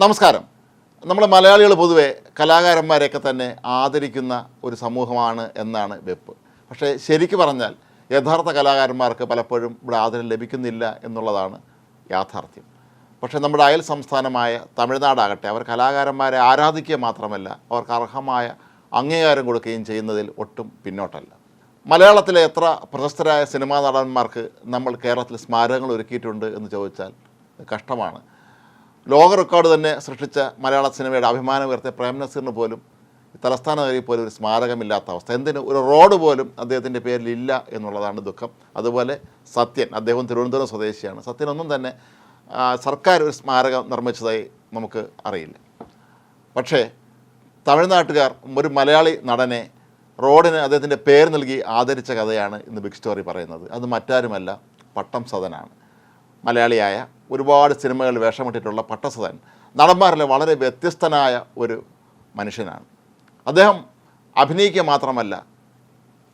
നമസ്കാരം. നമ്മൾ മലയാളികൾ പൊതുവെ കലാകാരന്മാരെയൊക്കെ തന്നെ ആദരിക്കുന്ന ഒരു സമൂഹമാണ് എന്നാണ് വെപ്പ്. പക്ഷേ ശരിക്കു പറഞ്ഞാൽ യഥാർത്ഥ കലാകാരന്മാർക്ക് പലപ്പോഴും ഇവിടെ ആദരം ലഭിക്കുന്നില്ല എന്നുള്ളതാണ് യാഥാർത്ഥ്യം. പക്ഷേ നമ്മുടെ അയൽ സംസ്ഥാനമായ തമിഴ്നാടാകട്ടെ അവർ കലാകാരന്മാരെ ആരാധിക്കുക മാത്രമല്ല അവർക്ക് അർഹമായ അംഗീകാരം കൊടുക്കുകയും ചെയ്യുന്നതിൽ ഒട്ടും പിന്നോട്ടല്ല. മലയാളത്തിലെ എത്ര പ്രശസ്തരായ സിനിമാ നടന്മാർക്ക് നമ്മൾ കേരളത്തിൽ സ്മാരകങ്ങൾ ഒരുക്കിയിട്ടുണ്ട് എന്ന് ചോദിച്ചാൽ കഷ്ടമാണ്. ലോക റെക്കോർഡ് തന്നെ സൃഷ്ടിച്ച മലയാള സിനിമയുടെ അഭിമാനം ഉയർത്തിയ പ്രേം നസീറിന് പോലും തലസ്ഥാന നഗരിയിൽ പോലും ഒരു സ്മാരകമില്ലാത്ത അവസ്ഥ. എന്തിന്? ഒരു റോഡ് പോലും അദ്ദേഹത്തിന്റെ പേരിൽ ഇല്ല എന്നുള്ളതാണ് ദുഃഖം. അതുപോലെ സത്യൻ അദ്ദേഹം തിരുവനന്തപുരം സ്വദേശിയാണ്. സത്യനൊന്നും തന്നെ സർക്കാർ ഒരു സ്മാരകം നിർമ്മിച്ചതായി നമുക്ക് അറിയില്ല. പക്ഷേ തമിഴ്നാട്ടുകാർ ഒരു മലയാളി നടനെ റോഡിന് അദ്ദേഹത്തിന്റെ പേര് നൽകി ആദരിച്ച കഥയാണ് ഇന്ന് ബിഗ് സ്റ്റോറി പറയുന്നത്. അത് മറ്റാരുമല്ല പട്ടം സദനാണ്. മലയാളിയായ ഒരുപാട് സിനിമകളിൽ വേഷമിട്ടിട്ടുള്ള പട്ടസുധൻ നടന്മാരിലെ വളരെ വ്യത്യസ്തനായ ഒരു മനുഷ്യനാണ്. അദ്ദേഹം അഭിനയിക്കുക മാത്രമല്ല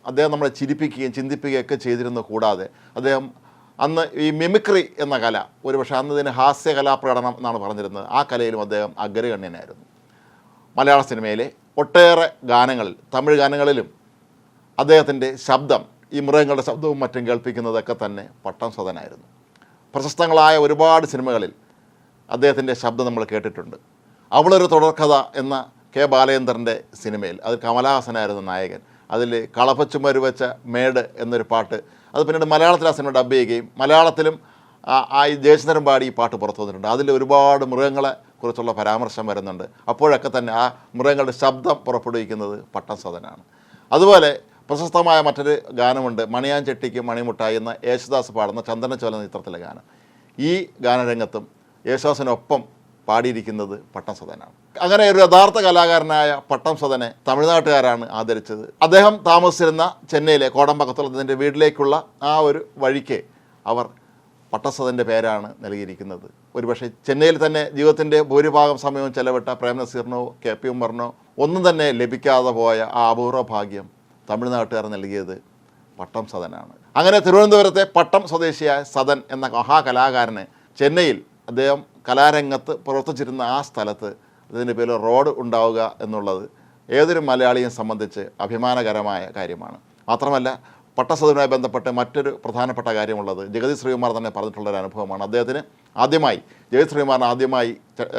അദ്ദേഹം നമ്മളെ ചിരിപ്പിക്കുകയും ചിന്തിപ്പിക്കുകയും ഒക്കെ ചെയ്തിരുന്നു കൂടാതെ അദ്ദേഹം അന്ന് ഈ മിമിക്രി എന്ന കല ഒരുപക്ഷെ അന്ന് ഇതിന് ഹാസ്യ പ്രകടനം എന്നാണ് പറഞ്ഞിരുന്നത്. ആ കലയിലും അദ്ദേഹം അഗ്രഗണ്യനായിരുന്നു. മലയാള സിനിമയിലെ ഒട്ടേറെ ഗാനങ്ങളിൽ തമിഴ് ഗാനങ്ങളിലും അദ്ദേഹത്തിന്റെ ശബ്ദം ഈ മൃഗങ്ങളുടെ ശബ്ദവും മറ്റും കേൾപ്പിക്കുന്നതൊക്കെ തന്നെ പട്ടം സദനായിരുന്നു. പ്രശസ്തങ്ങളായ ഒരുപാട് സിനിമകളിൽ അദ്ദേഹത്തിന്റെ ശബ്ദം നമ്മൾ കേട്ടിട്ടുണ്ട്. അവളൊരു തുടർക്കഥ എന്ന കെ ബാലചന്ദ്രന്റെ സിനിമയിൽ. അത് കമലഹാസനായിരുന്നു നായകൻ. അതിൽ കളപ്പച്ചുമരു വെച്ച മേട് എന്നൊരു പാട്ട്. അത് പിന്നീട് മലയാളത്തിൽ ആ സിനിമ ഡബ് ചെയ്യുകയും മലയാളത്തിലും ആ- ജയചന്ദ്രൻ പാടി ഈ പാട്ട് പുറത്തു വന്നിട്ടുണ്ട്. അതിൽ ഒരുപാട് മൃഗങ്ങളെ കുറിച്ചുള്ള പരാമർശം വരുന്നുണ്ട്. അപ്പോഴൊക്കെ തന്നെ ആ മൃഗങ്ങളുടെ ശബ്ദം പുറപ്പെടുവിക്കുന്നത് പട്ടം സദനാണ്. അതുപോലെ പ്രശസ്തമായ മറ്റൊരു ഗാനമുണ്ട് മണിയാൻ ചെട്ടിക്ക് മണിമുട്ടായി എന്ന യേശുദാസ് പാടുന്ന ചന്ദനച്ചോല ചിത്രത്തിലെ ഗാനം. ഈ ഗാനരംഗത്തും യേശുദാസിനൊപ്പം പാടിയിരിക്കുന്നത് പട്ടം സദനാണ്. അങ്ങനെ ഒരു യഥാർത്ഥ കലാകാരനായ പട്ടം സദനെ തമിഴ്നാട്ടുകാരാണ് ആദരിച്ചത്. അദ്ദേഹം താമസിച്ചിരുന്ന ചെന്നൈയിലെ കോടമ്പക്കത്തുള്ളതിന്റെ വീട്ടിലേക്കുള്ള ആ ഒരു വഴിക്ക് അവർ പട്ടസദന്റെ പേരാണ് നൽകിയിരിക്കുന്നത്. ഒരുപക്ഷെ ചെന്നൈയിൽ തന്നെ ജീവിതത്തിന്റെ ഭൂരിഭാഗം സമയവും ചെലവിട്ട പ്രേമനസീറിനോ കെ പി ഉമ്മറിനോ ഒന്നും തന്നെ ലഭിക്കാതെ പോയ ആ അപൂർവ ഭാഗ്യം തമിഴ്നാട്ടുകാർ നൽകിയത് പട്ടം സദനാണ്. അങ്ങനെ തിരുവനന്തപുരത്തെ പട്ടം സ്വദേശിയായ സദൻ എന്ന മഹാകലാകാരന് ചെന്നൈയിൽ അദ്ദേഹം കലാരംഗത്ത് പ്രവർത്തിച്ചിരുന്ന ആ സ്ഥലത്ത് ഇതിന്റെ പേര് റോഡ് ഉണ്ടാവുക എന്നുള്ളത് ഏതൊരു മലയാളിയെ സംബന്ധിച്ച് അഭിമാനകരമായ കാര്യമാണ്. മാത്രമല്ല പട്ടസദനുമായി ബന്ധപ്പെട്ട് മറ്റൊരു പ്രധാനപ്പെട്ട കാര്യമുള്ളത് ജഗതി ശ്രീകുമാർ തന്നെ പറഞ്ഞിട്ടുള്ള ഒരു അനുഭവമാണ് അദ്ദേഹത്തിന് ആദ്യമായി ജഗതി ശ്രീകുമാറിന് ആദ്യമായി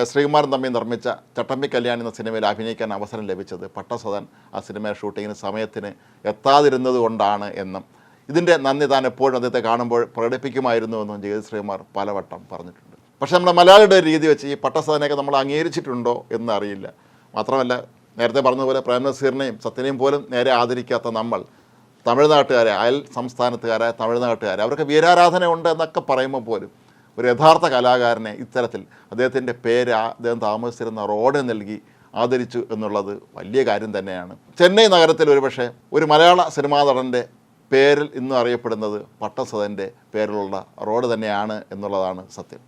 ശ്രീകുമാരൻ തമ്മി നിർമ്മിച്ച ചട്ടമ്പി കല്യാണി എന്ന സിനിമയിൽ അഭിനയിക്കാൻ അവസരം ലഭിച്ചത് പട്ടസദൻ ആ സിനിമ ഷൂട്ടിങ്ങിന് സമയത്തിന് എത്താതിരുന്നത് കൊണ്ടാണ് എന്നും ഇതിന്റെ നന്ദി താൻ എപ്പോഴും അദ്ദേഹത്തെ കാണുമ്പോൾ പ്രകടിപ്പിക്കുമായിരുന്നു എന്നും ജഗതി ശ്രീകുമാർ പലവട്ടം പറഞ്ഞിട്ടുണ്ട്. പക്ഷേ നമ്മുടെ മലയാളിയുടെ രീതി വെച്ച് ഈ പട്ടസദനെയൊക്കെ നമ്മൾ അംഗീകരിച്ചിട്ടുണ്ടോ എന്ന് അറിയില്ല മാത്രമല്ല നേരത്തെ പറഞ്ഞതുപോലെ പ്രേം നസീറിനെയും സത്യനെയും പോലും നേരെ ആദരിക്കാത്ത നമ്മൾ തമിഴ്നാട്ടുകാരെ അയൽ സംസ്ഥാനത്തുകാരായ തമിഴ്നാട്ടുകാരെ അവർക്ക് വീരാരാധന ഉണ്ട് എന്നൊക്കെ പറയുമ്പോൾ പോലും ഒരു യഥാർത്ഥ കലാകാരനെ ഇത്തരത്തിൽ അദ്ദേഹത്തിന്റെ പേര് അദ്ദേഹം താമസിച്ചിരുന്ന റോഡ് നൽകി ആദരിച്ചു എന്നുള്ളത് വലിയ കാര്യം തന്നെയാണ്. ചെന്നൈ നഗരത്തിൽ ഒരുപക്ഷെ ഒരു മലയാള സിനിമാ നടന്റെ പേരിൽ ഇന്നും അറിയപ്പെടുന്നത് പട്ടസദന്റെ പേരിലുള്ള റോഡ് തന്നെയാണ് എന്നുള്ളതാണ് സത്യം.